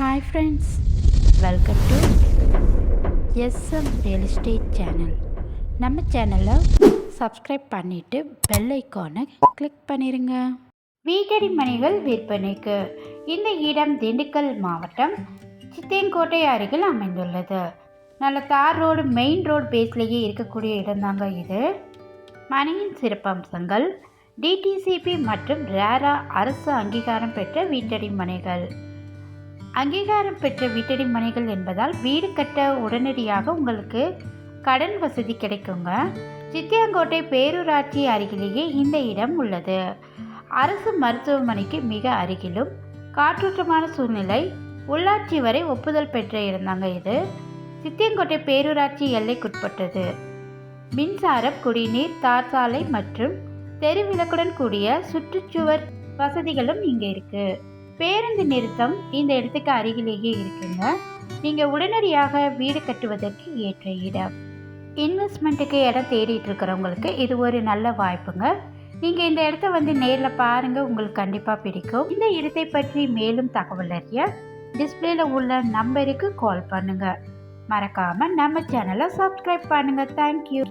Hi friends welcome to SM real estate channel நம்ம சேனலை subscribe பண்ணிவிட்டு பெல் ஐக்கானை கிளிக் பண்ணிடுங்க வீட்டடி மனைகள் விற்பனைக்கு இந்த இடம் திண்டுக்கல் மாவட்டம் சித்தேங்கோட்டை அருகில் அமைந்துள்ளது. நல்ல தார் ரோடு மெயின் ரோடு பேஸ்லேயே இருக்கக்கூடிய இடம்தாங்க இது. மனையின் சிறப்பம்சங்கள் டிடிசிபி மற்றும் ரேரா அரசு அங்கீகாரம் பெற்ற வீட்டடி மனைகள். அங்கீகாரம் பெற்ற வீட்டடி மனைகள் என்பதால் வீடு கட்ட உடனடியாக உங்களுக்கு கடன் வசதி கிடைக்குங்க. சித்தியாங்கோட்டை பேரூராட்சி அருகிலேயே இந்த இடம் உள்ளது. அரசு மருத்துவமனைக்கு மிக அருகிலும் காற்றோட்டமான சூழ்நிலை உள்ளாட்சி வரை ஒப்புதல் பெற்ற இருந்தாங்க இது. சித்தியங்கோட்டை பேரூராட்சி எல்லைக்குட்பட்டது. மின்சாரம் குடிநீர் தார் சாலை மற்றும் தெருவிளக்குடன் கூடிய சுற்றுச்சுவர் வசதிகளும் இங்கே இருக்குது பேருந்து நிறுத்தம் இந்த இடத்துக்கு அருகிலேயே இருக்குங்க. நீங்கள் உடனடியாக வீடு கட்டுவதற்கு ஏற்ற இடம். இன்வெஸ்ட்மெண்ட்டுக்கு இடம் தேடிட்டு இருக்கிறவங்களுக்கு இது ஒரு நல்ல வாய்ப்புங்க. நீங்கள் இந்த இடத்த வந்து நேரில் பாருங்கள் உங்களுக்கு கண்டிப்பாக பிடிக்கும். இந்த இடத்தை பற்றி மேலும் தகவல் அறிய டிஸ்பிளேல உள்ள நம்பருக்கு கால் பண்ணுங்கள் மறக்காமல் நம்ம சேனலை சப்ஸ்கிரைப் பண்ணுங்கள் தேங்க்யூ